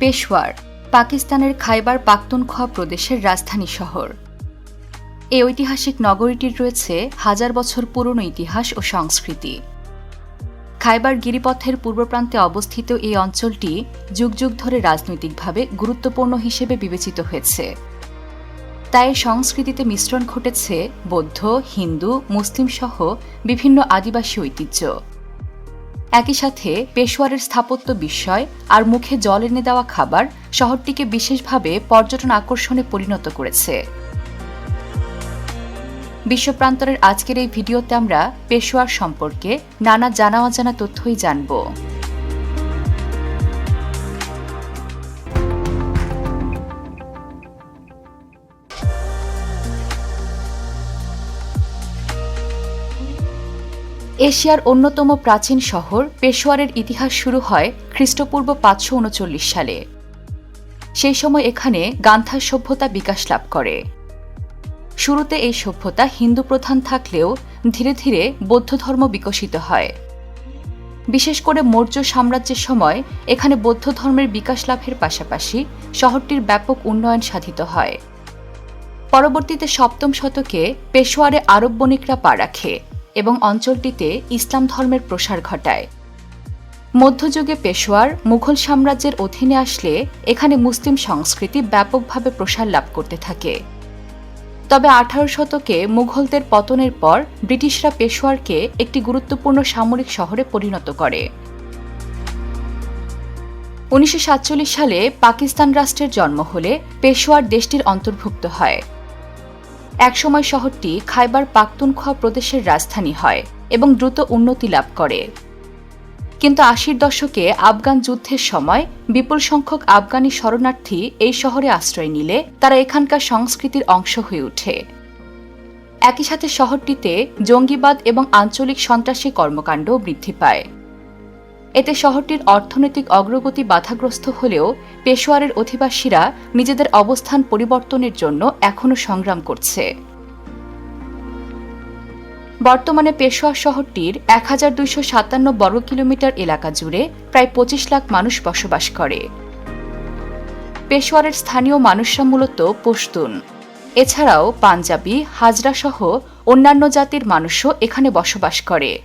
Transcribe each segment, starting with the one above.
পেশওয়ার, পাকিস্তানের খাইবার পাখতুনখোয়া প্রদেশের রাজধানী শহর। এই ঐতিহাসিক নগরীটির রয়েছে হাজার বছর পুরনো ইতিহাস ও সংস্কৃতি। খাইবার গিরিপথের পূর্ব প্রান্তে অবস্থিত এই অঞ্চলটি যুগ যুগ ধরে রাজনৈতিকভাবে গুরুত্বপূর্ণ হিসেবে বিবেচিত হয়েছে। তাই সংস্কৃতিতে মিশ্রণ ঘটেছে বৌদ্ধ, হিন্দু মুসলিম সহ বিভিন্ন আদিবাসী ঐতিহ্য। একই সাথে পেশোয়ারের স্থাপত্য বিস্ময় আর মুখে জল এনে দেওয়া খাবার শহরটিকে বিশেষভাবে পর্যটন আকর্ষণে পরিণত করেছে। বিশ্বপ্রান্তরের আজকের এই ভিডিওতে আমরা পেশোয়ার সম্পর্কে নানা জানা অজানা তথ্যই জানব। এশিয়ার অন্যতম প্রাচীন শহর পেশোয়ারের ইতিহাস শুরু হয় খ্রিস্টপূর্ব পাঁচশো উনচল্লিশ সালে। সেই সময় এখানে গান্ধার সভ্যতা বিকাশ লাভ করে। শুরুতে এই সভ্যতা হিন্দু প্রধান থাকলেও ধীরে ধীরে বৌদ্ধ ধর্ম বিকশিত হয়। বিশেষ করে মৌর্য সাম্রাজ্যের সময় এখানে বৌদ্ধ ধর্মের বিকাশ লাভের পাশাপাশি শহরটির ব্যাপক উন্নয়ন সাধিত হয়। পরবর্তীতে সপ্তম শতকে পেশোয়ারে আরব বণিকরা পা রাখে। এবং অঞ্চলটিতে ইসলাম ধর্মের প্রসার ঘটায়। মধ্যযুগে পেশোয়ার, মুঘল সাম্রাজ্যের অধীনে আসলে এখানে মুসলিম সংস্কৃতি ব্যাপকভাবে প্রসার লাভ করতে থাকে। তবে আঠারো শতকে মুঘলদের পতনের পর ব্রিটিশরা পেশোয়ারকে একটি গুরুত্বপূর্ণ সামরিক শহরে পরিণত করে। উনিশশো সাতচল্লিশ সালে পাকিস্তান রাষ্ট্রের জন্ম হলে পেশোয়ার দেশটির অন্তর্ভুক্ত হয়। একসময় শহরটি খাইবার পাখতুনখোয়া প্রদেশের রাজধানী হয় এবং দ্রুত উন্নতি লাভ করে। কিন্তু আশির দশকে আফগান যুদ্ধের সময় বিপুল সংখ্যক আফগানি শরণার্থী এই শহরে আশ্রয় নিলে তারা এখানকার সংস্কৃতির অংশ হয়ে ওঠে। একই সাথে শহরটিতে জঙ্গিবাদ এবং আঞ্চলিক সন্ত্রাসী কর্মকাণ্ড বৃদ্ধি পায়। এতে শহরটির অর্থনৈতিক অগ্রগতি বাধাগ্রস্ত হলেও পেশোয়ারের অধিবাসীরা নিজেদের অবস্থান পরিবর্তনের জন্য এখনও সংগ্রাম করছে। বর্তমানে পেশোয়ার শহরটির এক হাজার দুইশো সাতান্ন বর্গ কিলোমিটার এলাকা জুড়ে প্রায় পঁচিশ লাখ মানুষ বসবাস করে। পেশোয়ারের স্থানীয় মানুষরা মূলত পশতুন। এছাড়াও পাঞ্জাবি, হাজরা সহ অন্যান্য জাতির মানুষও এখানে বসবাস করে।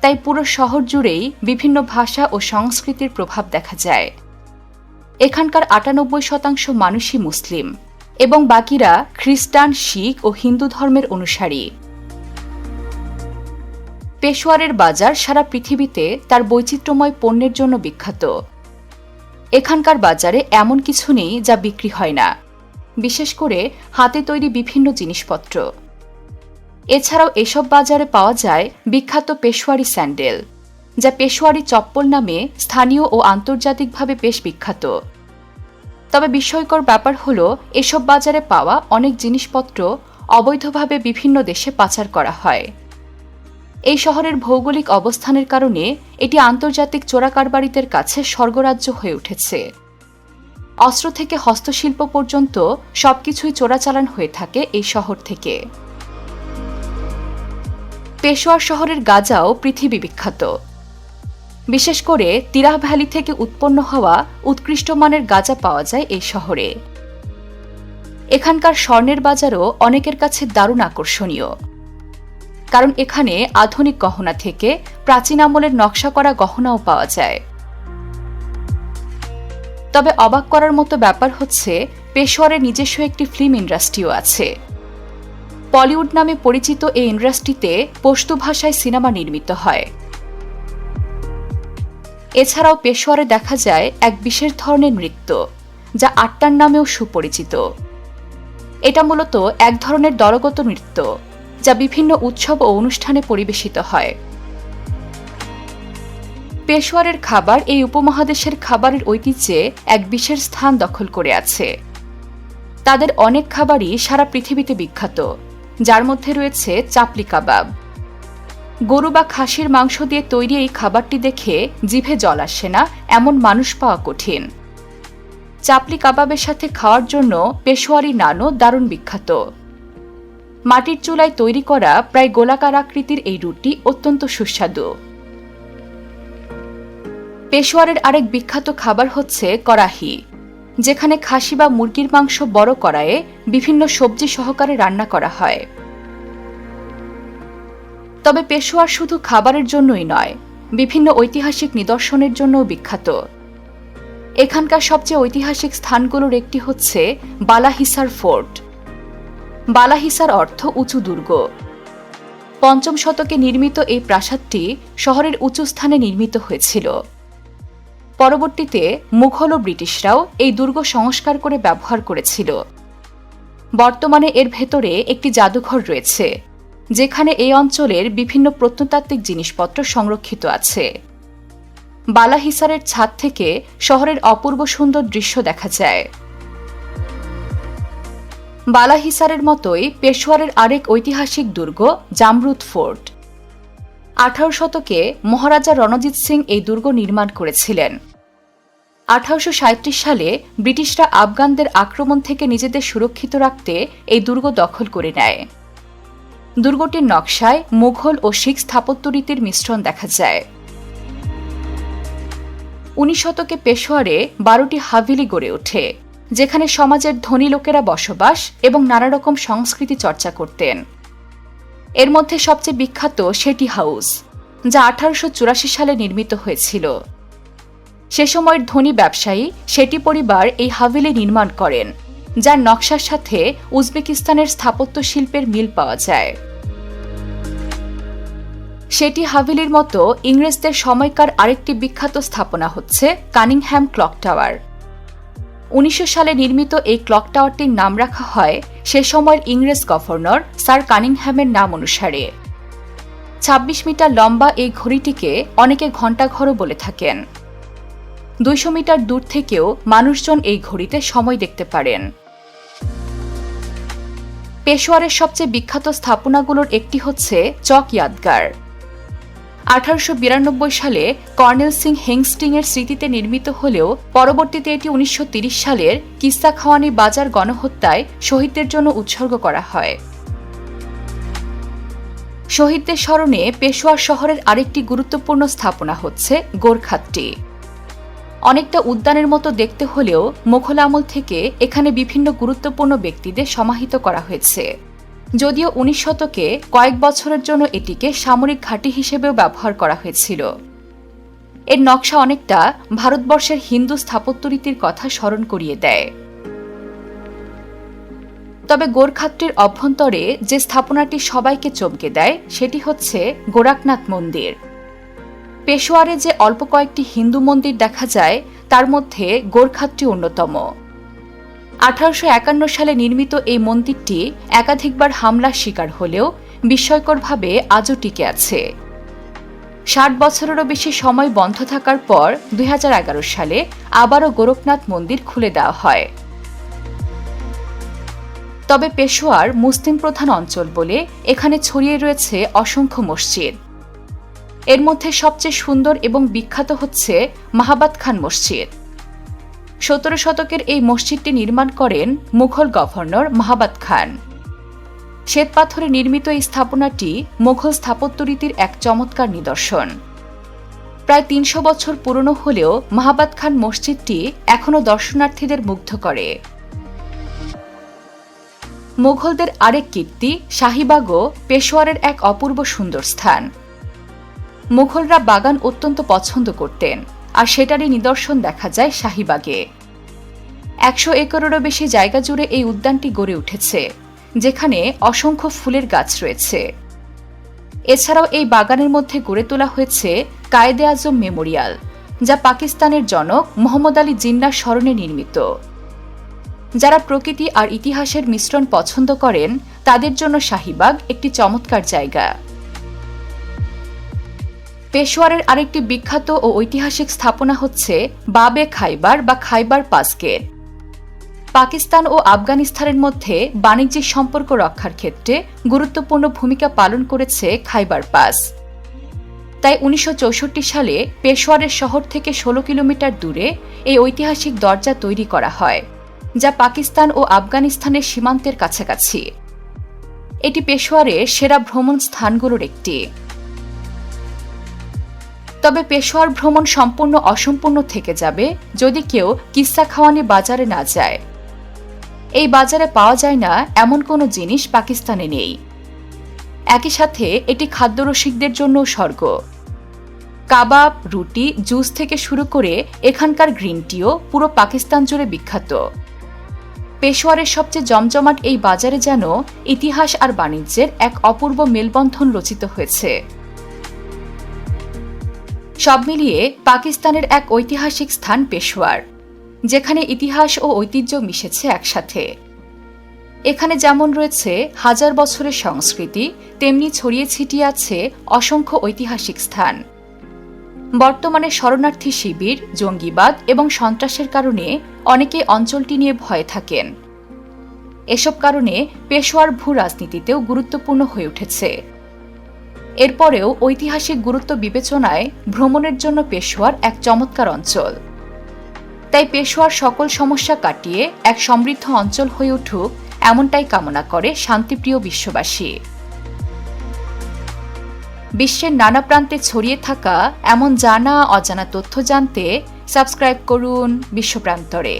তাই পুরো শহর জুড়েই বিভিন্ন ভাষা ও সংস্কৃতির প্রভাব দেখা যায়। এখানকার আটানব্বই শতাংশ মানুষই মুসলিম এবং বাকিরা খ্রিস্টান, শিখ ও হিন্দু ধর্মের অনুসারী। পেশোয়ারের বাজার সারা পৃথিবীতে তার বৈচিত্র্যময় পণ্যের জন্য বিখ্যাত। এখানকার বাজারে এমন কিছু নেই যা বিক্রি হয় না। বিশেষ করে হাতে তৈরি বিভিন্ন জিনিসপত্র। এছাড়াও এসব বাজারে পাওয়া যায় বিখ্যাত পেশোয়ারি স্যান্ডেল, যা পেশোয়ারি চপ্পল নামে স্থানীয় ও আন্তর্জাতিকভাবে বেশ বিখ্যাত। তবে বিস্ময়কর ব্যাপার হল, এসব বাজারে পাওয়া অনেক জিনিসপত্র অবৈধভাবে বিভিন্ন দেশে পাচার করা হয়। এই শহরের ভৌগোলিক অবস্থানের কারণে এটি আন্তর্জাতিক চোরাকারবারিদের কাছে স্বর্গরাজ্য হয়ে উঠেছে। অস্ত্র থেকে হস্তশিল্প পর্যন্ত সবকিছুই চোরাচালান হয়ে থাকে এই শহর থেকে। পেশোয়ার শহরের গাজাও পৃথিবী বিখ্যাত। বিশেষ করে তিরাহ ভ্যালি থেকে উৎপন্ন হওয়া উৎকৃষ্ট মানের গাজা পাওয়া যায় এই শহরে। এখানকার স্বর্ণের বাজারও অনেকের কাছে দারুণ আকর্ষণীয়। কারণ এখানে আধুনিক গহনা থেকে প্রাচীন আমলের নকশা করা গহনাও পাওয়া যায়। তবে অবাক করার মতো ব্যাপার হচ্ছে পেশোয়ারের নিজস্ব একটি ফিল্ম ইন্ডাস্ট্রিও আছে। বলিউড নামে পরিচিত এই ইন্ডাস্ট্রিতে পশতু ভাষায় সিনেমা নির্মিত হয়। এছাড়াও পেশোয়ারে দেখা যায় এক বিশেষ ধরনের নৃত্য, যা আটটার নামেও সুপরিচিত। এটা মূলত এক ধরনের দলগত নৃত্য, যা বিভিন্ন উৎসব ও অনুষ্ঠানে পরিবেশিত হয়। পেশোয়ারের খাবার এই উপমহাদেশের খাবারের ঐতিহ্যে এক বিশেষ স্থান দখল করে আছে। তাদের অনেক খাবারই সারা পৃথিবীতে বিখ্যাত। যার মধ্যে রয়েছে চাপলি কাবাব। গরু বা খাসির মাংস দিয়ে তৈরি এই খাবারটি দেখে জিভে জল আসে না, এমন মানুষ পাওয়া কঠিন। চাপলি কাবাবের সাথে খাওয়ার জন্য পেশোয়ারি নানও দারুণ বিখ্যাত। মাটির চুলায় তৈরি করা প্রায় গোলাকার আকৃতির এই রুটি অত্যন্ত সুস্বাদু। পেশোয়ারের আরেক বিখ্যাত খাবার হচ্ছে করাহি যেখানে খাসি বা মুরগির মাংস বড় কড়াইয়ে বিভিন্ন সবজি সহকারে রান্না করা হয়। তবে পেশোয়ার শুধু খাবারের জন্যই নয়, বিভিন্ন ঐতিহাসিক নিদর্শনের জন্যও বিখ্যাত। এখানকার সবচেয়ে ঐতিহাসিক স্থানগুলোর একটি হচ্ছে বালাহিসার ফোর্ট। বালাহিসার অর্থ উঁচু দুর্গ। পঞ্চম শতকে নির্মিত এই প্রাসাদটি শহরের উঁচু স্থানে নির্মিত হয়েছিল। পরবর্তীতে মুঘল ও ব্রিটিশরাও এই দুর্গ সংস্কার করে ব্যবহার করেছিল। বর্তমানে এর ভেতরে একটি জাদুঘর রয়েছে, যেখানে এই অঞ্চলের বিভিন্ন প্রত্নতাত্ত্বিক জিনিসপত্র সংরক্ষিত আছে। বালাহিসারের ছাদ থেকে শহরের অপূর্ব সুন্দর দৃশ্য দেখা যায়। বালাহিসারের মতোই পেশোয়ারের আরেক ঐতিহাসিক দুর্গ জামরুদ ফোর্ট। আঠারো শতকে মহারাজা রণজিৎ সিং এই দুর্গ নির্মাণ করেছিলেন। আঠারোশো সাঁইত্রিশ সালে ব্রিটিশরা আফগানদের আক্রমণ থেকে নিজেদের সুরক্ষিত রাখতে এই দুর্গ দখল করে নেয়। দুর্গটির নকশায় মুঘল ও শিখ স্থাপত্য রীতির মিশ্রণ দেখা যায়। উনিশ শতকে পেশোয়ারে বারোটি হাভিলি গড়ে ওঠে, যেখানে সমাজের ধনী লোকেরা বসবাস এবং নানা রকম সংস্কৃতি চর্চা করতেন। এর মধ্যে সবচেয়ে বিখ্যাত সেটি হাউস, যা আঠারোশো চুরাশি সালে নির্মিত হয়েছিল। সে সময়ের ধনী ব্যবসায়ী সেটি পরিবার এই হাভেলি নির্মাণ করেন, যার নকশার সাথে উজবেকিস্তানের স্থাপত্য শিল্পের মিল পাওয়া যায়। সেটি হাভেলির মতো ইংরেজদের সময়কার আরেকটি বিখ্যাত স্থাপনা হচ্ছে কানিংহ্যাম ক্লক টাওয়ার। উনিশশো সালে নির্মিত এই ক্লক টাওয়ারটির নাম রাখা হয় সে সময়ের ইংরেজ গভর্নর স্যার কানিংহ্যামের নাম অনুসারে। ২৬ মিটার লম্বা এই ঘড়িটিকে অনেকে ঘণ্টাঘরও বলে থাকেন। দুইশো মিটার দূর থেকেও মানুষজন এই ঘড়িতে সময় দেখতে পারেন। পেশোয়ারের সবচেয়ে বিখ্যাত স্থাপনাগুলোর একটি হচ্ছে চক ইয়াদগার। আঠারোশো বিরানব্বই সালে কর্নেল সিং হেংস্টিং এর স্মৃতিতে নির্মিত হলেও পরবর্তীতে এটি উনিশশো সালের কিস্তা খাওয়ানি বাজার গণহত্যায় শহীদদের জন্য উৎসর্গ করা হয়। শহীদদের স্মরণে পেশোয়ার শহরের আরেকটি গুরুত্বপূর্ণ স্থাপনা হচ্ছে গোরখাতটি। অনেকটা উদ্যানের মতো দেখতে হলেও মুঘল আমল থেকে এখানে বিভিন্ন গুরুত্বপূর্ণ ব্যক্তিদের সমাহিত করা হয়েছে। যদিও উনিশ শতকে কয়েক বছরের জন্য এটিকে সামরিক ঘাঁটি হিসেবেও ব্যবহার করা হয়েছিল। এর নকশা অনেকটা ভারতবর্ষের হিন্দু স্থাপত্যরীতির কথা স্মরণ করিয়ে দেয়। তবে গোরখাত্রির অভ্যন্তরে যে স্থাপনাটি সবাইকে চমকে দেয়, সেটি হচ্ছে গোরাকনাথ মন্দির। পেশোয়ারে যে অল্প কয়েকটি হিন্দু মন্দির দেখা যায়, তার মধ্যে গোর্খাতটি অন্যতম। আঠারোশো একান্ন সালে নির্মিত এই মন্দিরটি একাধিকবার হামলার শিকার হলেও বিস্ময়করভাবে আজও টিকে আছে। ষাট বছরেরও বেশি সময় বন্ধ থাকার পর দুই হাজার এগারো সালে আবারও গোরখনাথ মন্দির খুলে দেওয়া হয়। তবে পেশোয়ার মুসলিম প্রধান অঞ্চল বলে এখানে ছড়িয়ে রয়েছে অসংখ্য মসজিদ। এর মধ্যে সবচেয়ে সুন্দর এবং বিখ্যাত হচ্ছে মাহাবাদ খান মসজিদ। সতেরো শতকের এই মসজিদটি নির্মাণ করেন মুঘল গভর্নর মাহাবাদ খান। শ্বেতপাথরে নির্মিত এই স্থাপনাটি মুঘল স্থাপত্যরীতির এক চমৎকার নিদর্শন। প্রায় তিনশো বছর পুরনো হলেও মাহাবাদ খান মসজিদটি এখনও দর্শনার্থীদের মুগ্ধ করে। মুঘলদের আরেক কীর্তি শাহিবাগও পেশোয়ারের এক অপূর্ব সুন্দর স্থান। মুঘলরা বাগান অত্যন্ত পছন্দ করতেন, আর সেটারই নিদর্শন দেখা যায় শাহিবাগে। একশো একরেরও বেশি জায়গা জুড়ে এই উদ্যানটি গড়ে উঠেছে, যেখানে অসংখ্য ফুলের গাছ রয়েছে। এছাড়াও এই বাগানের মধ্যে গড়ে তোলা হয়েছে কায়েদে আজম মেমোরিয়াল, যা পাকিস্তানের জনক মোহাম্মদ আলী জিন্নার স্মরণে নির্মিত। যারা প্রকৃতি আর ইতিহাসের মিশ্রণ পছন্দ করেন, তাদের জন্য শাহিবাগ একটি চমৎকার জায়গা। পেশোয়ারের আরেকটি বিখ্যাত ও ঐতিহাসিক স্থাপনা হচ্ছে বাবে খাইবার বা খাইবার পাসগেট পাকিস্তান ও আফগানিস্তানের মধ্যে বাণিজ্যিক সম্পর্ক রক্ষার ক্ষেত্রে গুরুত্বপূর্ণ ভূমিকা পালন করেছে খাইবার পাস। তাই উনিশশো চৌষট্টি সালে পেশোয়ারের শহর থেকে ষোলো কিলোমিটার দূরে এই ঐতিহাসিক দরজা তৈরি করা হয়, যা পাকিস্তান ও আফগানিস্তানের সীমান্তের কাছাকাছি। এটি পেশোয়ারের সেরা ভ্রমণ স্থানগুলোর একটি। তবে পেশোয়ার ভ্রমণ সম্পূর্ণ অসম্পূর্ণ থেকে যাবে যদি কেউ কিস্সা খাওয়ানি বাজারে না যায়। এই বাজারে পাওয়া যায় না এমন কোনো জিনিস পাকিস্তানে নেই। একই সাথে এটি খাদ্যরসিকদের জন্য স্বর্গ। কাবাব, রুটি, জুস থেকে শুরু করে এখানকার গ্রিন টিও পুরো পাকিস্তান জুড়ে বিখ্যাত। পেশোয়ারের সবচেয়ে জমজমাট এই বাজারে যেন ইতিহাস আর বাণিজ্যের এক অপূর্ব মেলবন্ধন রচিত হয়েছে। সব মিলিয়ে পাকিস্তানের এক ঐতিহাসিক স্থান পেশোয়ার যেখানে ইতিহাস ও ঐতিহ্য মিশেছে একসাথে। এখানে যেমন রয়েছে হাজার বছরের সংস্কৃতি, তেমনি ছড়িয়ে ছিটিয়ে আছে অসংখ্য ঐতিহাসিক স্থান। বর্তমানে শরণার্থী শিবির, জঙ্গিবাদ এবং সন্ত্রাসের কারণে অনেকে অঞ্চলটি নিয়ে ভয়ে থাকেন। এসব কারণে পেশোয়ার ভূ রাজনীতিতেও গুরুত্বপূর্ণ হয়ে উঠেছে। এরপরেও ঐতিহাসিক গুরুত্ব বিবেচনায় ভ্রমণের জন্য পেশোয়ার এক চমৎকার অঞ্চল। তাই পেশোয়ার সকল সমস্যা কাটিয়ে এক সমৃদ্ধ অঞ্চল হয়ে উঠুক এমনটাই কামনা করে শান্তিপ্রিয় বিশ্ববাসী। বিশ্বের নানা প্রান্তে ছড়িয়ে থাকা এমন জানা অজানা তথ্য জানতে সাবস্ক্রাইব করুন বিশ্বপ্রান্তরে